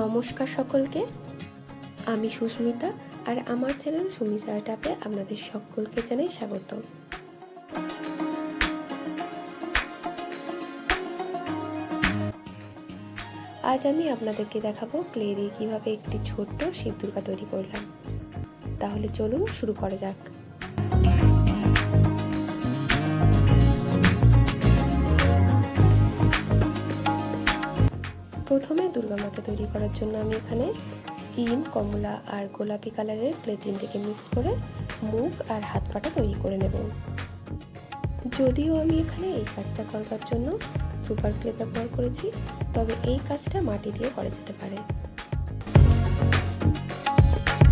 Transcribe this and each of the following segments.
নমস্কার সকলকে। আমি সুস্মিতা আর আমার চ্যানেল সুমিতা টাপে আপনাদের সকলকে জানাই স্বাগত আজ আমি আপনাদেরকে দেখাবো ক্লে দিয়ে কীভাবে একটি ছোট্ট শিব দুর্গা তৈরি করলাম। তাহলে চলুন শুরু করা যাক। প্রথমে দুর্গা মাকে তৈরি করার জন্য আমি এখানে স্কিন কমলা আর গোলাপি কালারের ক্লে তিনটিকে মিক্স করে মুখ আর হাত পাটা তৈরি করে নেব। যদিও আমি এখানে এই কাজটা করবার জন্য সুপার ক্লে ব্যবহার করেছি, তবে এই কাজটা মাটি দিয়ে করা যেতে পারে।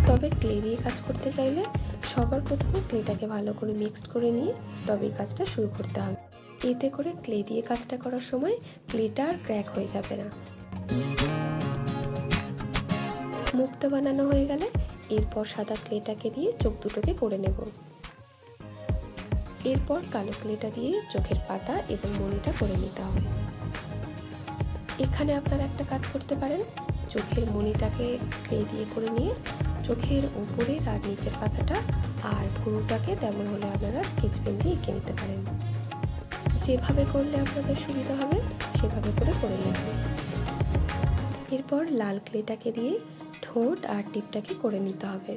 তবে ক্লে দিয়ে কাজ করতে চাইলে সবার প্রথমে ক্লেটাকে ভালো করে মিক্সড করে নিয়ে তবে এই কাজটা শুরু করতে হবে। এতে করে ক্লে দিয়ে কাজটা করার সময় ক্লেটা আর ক্র্যাক হয়ে যাবে না। মুখটা বানানো হয়ে গেলে এরপর সাদা ক্লেটাকে দিয়ে চোখ দুটোকে করে নেব। এরপর কালো ক্লেটা দিয়ে চোখের পাতা এবং মনিটা করে নিতে হবে। এখানে আপনারা একটা কাজ করতে পারেন। চোখের মনিটাকে ক্লে দিয়ে করে নিয়ে চোখের উপরের আর নিচের পাতাটা আর ভুরুটাকে তেমন হলে আপনারা স্কেচ পেন দিয়ে এঁকে নিতে পারেন। যেভাবে করলে আপনাদের সুবিধা হবে, সেভাবে করে করে নেবেন এরপর লাল ক্লেটাকে দিয়ে ঠোঁট আর টিপটাকে করে নিতে হবে।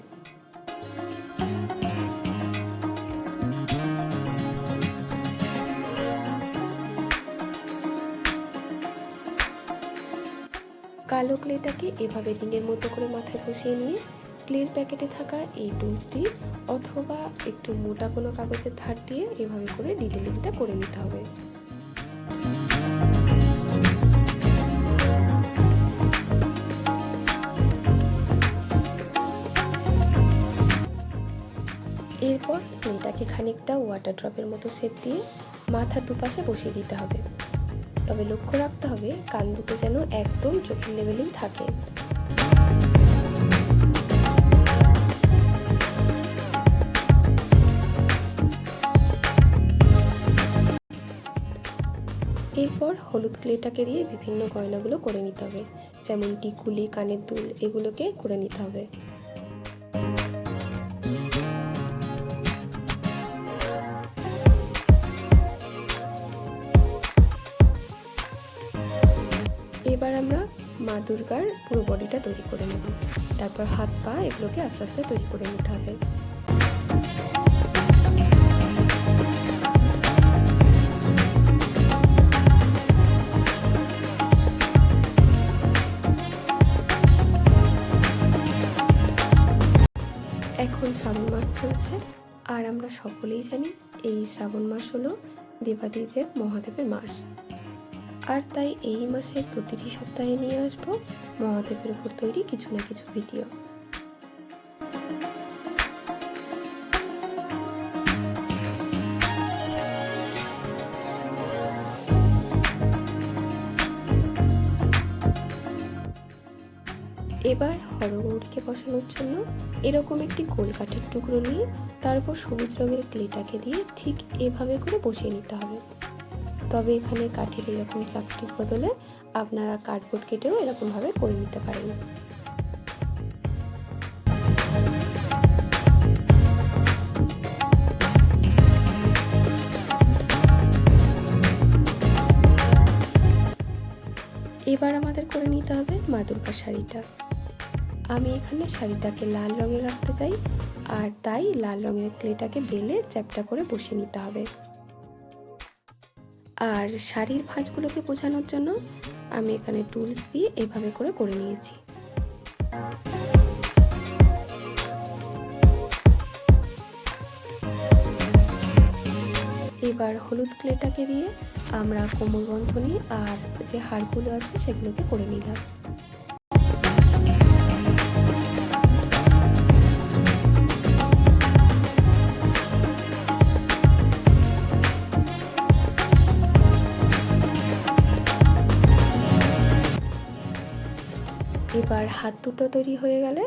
কালো ক্লেটাকে এভাবে রিংয়ের মতো করে মাথায় বসিয়ে নিয়ে ক্লের প্যাকেটে থাকা এই টুলসটি অথবা একটু মোটা কোনো কাগজের ধার দিয়ে এভাবে করে ডিটেলিংটা করে নিতে হবে। এরপর ক্লেটাকে খানিকটা ওয়াটার ড্রপের মতো শেপ দিয়ে মাথার দুপাশে বসিয়ে দিতে হবে। তবে লক্ষ্য রাখতে হবে, কান দুটো যেন একদম চোখের লেভেলেই থাকে। এরপর হলুদ ক্লেটাকে দিয়ে বিভিন্ন গয়নাগুলো করে নিতে হবে। যেমন টিকুলি কানের দুল, এগুলোকে করে নিতে হবে। মা দুর্গার পুরো বডিটা তৈরি করে নেব। তারপর হাত পা এগুলোকে আস্তে আস্তে তৈরি করে নিতে হবে। এখন শ্রাবণ মাস চলছে, আর আমরা সকলেই জানি এই শ্রাবণ মাস হলো দেবাদিদেব মহাদেবের মাস। আর তাই এই মাসের প্রতিটি সপ্তাহে নিয়ে আসব মহাদেবের উপর তৈরি কিছু না কিছু ভিডিও। এবার হরগৌরীকে বসানোর জন্য এরকম একটি গোল কাঠের টুকরো নিয়ে তারপর সবুজ রঙের ক্লেটাকে দিয়ে ঠিক এভাবে করে বসিয়ে নিতে হবে। তবে এখানে কাঠের এরকম চাকরির বদলে আপনারা কার্ডবোর্ড কেটেও এরকমভাবে করে নিতে পারেন। এবার আমাদের করে নিতে হবে মা দুর্গার শাড়িটা। আমি এখানে শাড়িটাকে লাল রঙে রাখতে চাই, আর তাই লাল রঙের ক্লেটাকে বেলে চ্যাপটা করে বসিয়ে নিতে হবে। আর শাড়ির ভাঁজগুলোকে বোঝানোর জন্য আমি এখানে টুলস দিয়ে এভাবে করে করে নিয়েছি। এবার হলুদ ক্লেটাকে দিয়ে আমরা কোমর বন্ধনী আর যে হাড়গুলো আছে সেগুলোকে করে নিলাম। এবার হাত দুটো তৈরি হয়ে গেলে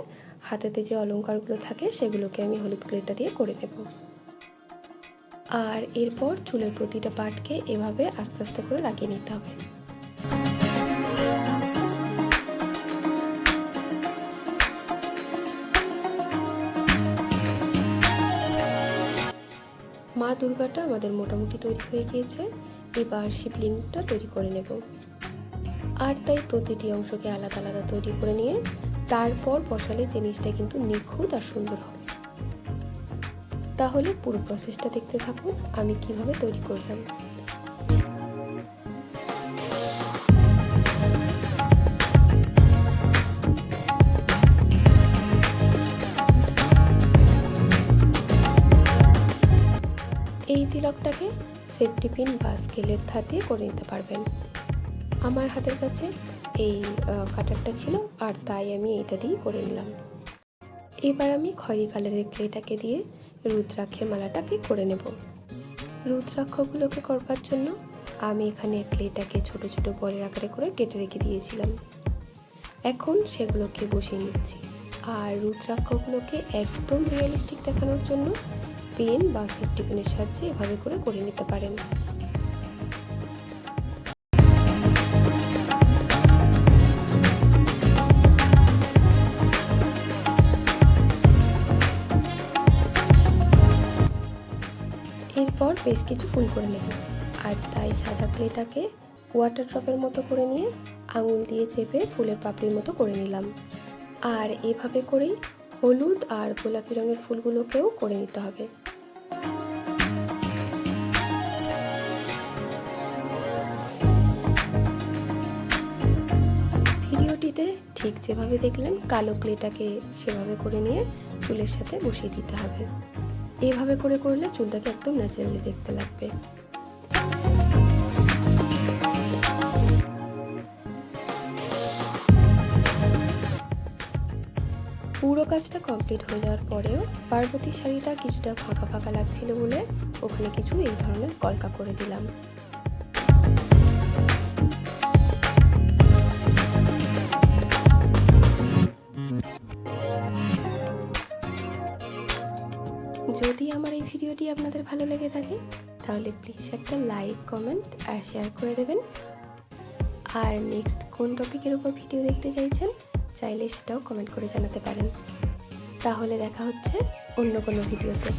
হাতেতে যে অলঙ্কারগুলো থাকে সেগুলোকে আমি হলুদ গ্লেডটা দিয়ে করে নেব। আর এরপর চুলের প্রতিটা পাটকে এভাবে আস্তে আস্তে করে লাগিয়ে নিতে হবে। মা দুর্গাটা আমাদের মোটামুটি তৈরি হয়ে গিয়েছে। এবার শিবলিঙ্গটা তৈরি করে নেব। আর তাই প্রতিটি অংশকে আলাদা আলাদা তৈরি করে নিয়ে তারপর বসালে জিনিসটা কিন্তু নিখুঁত আর সুন্দর হবে। তাহলে পুরো প্রসেসটা দেখতে থাকুন, আমি কীভাবে তৈরি করলাম। এই তিলকটাকে সেফটি পিন বা স্কেলের দিয়ে করে নিতে পারবেন। আমার হাতের কাছে এই কাটারটা ছিল আর তাই আমি এটা দিয়েই করে নিলাম। এবার আমি খয়রি কালারের ক্লেটাকে দিয়ে রুদ্রাক্ষের মালাটাকে করে নেব। রুদ্রাক্ষগুলোকে করবার জন্য আমি এখানে ক্লেটাকে ছোট ছোট বলের আকারে করে কেটে রেখে দিয়েছিলাম। এখন সেগুলোকে বসিয়ে নিচ্ছি। আর রুদ্রাক্ষগুলোকে একদম রিয়েলিস্টিক দেখানোর জন্য পেন বা সেফটি পেনের সাহায্যে এভাবে করে করে নিতে পারেন। এরপর বেশ কিছু ফুল করে নেব। আর তাই সাদা ক্লেটাকে ওয়াটার ড্রপের মতো করে নিয়ে আঙুল দিয়ে চেপে ফুলের পাপড়ির মতো করে নিলাম। আর এভাবে করেই হলুদ আর গোলাপি রঙের ফুলগুলোকেও করে নিতে হবে। ভিডিওটিতে ঠিক যেভাবে দেখলেন, কালো ক্লেটাকে সেভাবে করে নিয়ে চুলের সাথে বসিয়ে দিতে হবে। এভাবে করে করলে চুলটাকে একদম ন্যাচারালি দেখতে লাগবে। পুরো কাজটা কমপ্লিট হয়ে যাওয়ার পরেও পার্বতী শাড়িটা কিছুটা ফাঁকা ফাঁকা লাগছিল বলে ওখানে কিছু এই ধরনের কলকা করে দিলাম। আপনাদের ভালো লেগে থাকে, তাহলে প্লিজ একটা লাইক কমেন্ট আর শেয়ার করে দেবেন। আর নেক্সট কোন টপিকের উপর ভিডিও দেখতে চাইছেন, চাইলে সেটাও কমেন্ট করে জানাতে পারেন। তাহলে দেখা হচ্ছে অন্য কোনো ভিডিওতে